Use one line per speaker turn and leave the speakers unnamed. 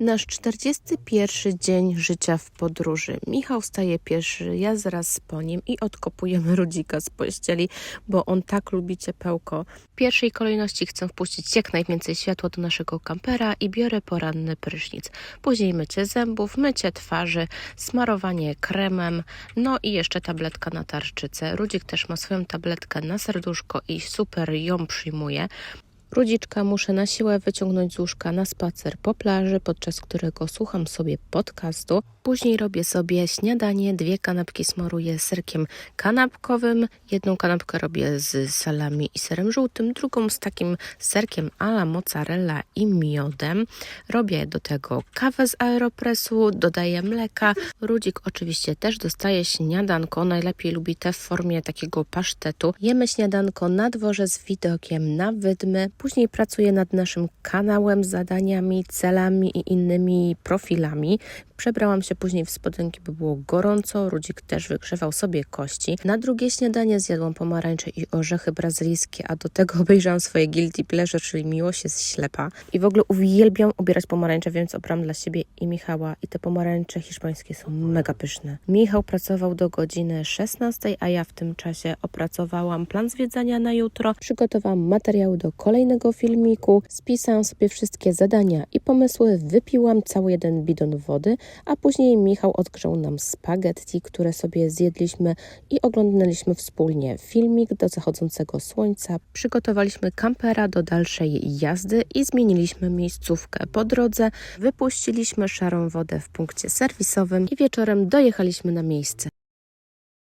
Nasz 41 dzień życia w podróży. Michał staje pierwszy, ja zaraz po nim i odkopujemy Rudzika z pościeli, bo on tak lubi ciepełko. W pierwszej kolejności chcę wpuścić jak najwięcej światła do naszego kampera i biorę poranny prysznic. Później mycie zębów, mycie twarzy, smarowanie kremem, no i jeszcze tabletka na tarczycę. Rudzik też ma swoją tabletkę na serduszko i super ją przyjmuje. Rudziczka muszę na siłę wyciągnąć z łóżka na spacer po plaży, podczas którego słucham sobie podcastu. Później robię sobie śniadanie, dwie kanapki smaruję serkiem kanapkowym, jedną kanapkę robię z salami i serem żółtym, drugą z takim serkiem ala mozzarella i miodem. Robię do tego kawę z aeropresu, dodaję mleka. Rudzik oczywiście też dostaje śniadanko, najlepiej lubi te w formie takiego pasztetu. Jemy śniadanko na dworze z widokiem na wydmy. Później pracuję nad naszym kanałem, zadaniami, celami i innymi profilami. Przebrałam się później w spodenki, by było gorąco. Rudzik też wygrzewał sobie kości. Na drugie śniadanie zjadłam pomarańcze i orzechy brazylijskie, a do tego obejrzałam swoje guilty pleasure, czyli miłość jest ślepa. I w ogóle uwielbiam obierać pomarańcze, więc obrałam dla siebie i Michała. I te pomarańcze hiszpańskie są mega pyszne. Michał pracował do godziny 16, a ja w tym czasie opracowałam plan zwiedzania na jutro. Przygotowałam materiały do kolejnego filmiku. Spisałam sobie wszystkie zadania i pomysły. Wypiłam cały jeden bidon wody, a później Michał odgrzał nam spaghetti, które sobie zjedliśmy i oglądaliśmy wspólnie filmik do zachodzącego słońca. Przygotowaliśmy kampera do dalszej jazdy i zmieniliśmy miejscówkę po drodze. Wypuściliśmy szarą wodę w punkcie serwisowym i wieczorem dojechaliśmy na miejsce.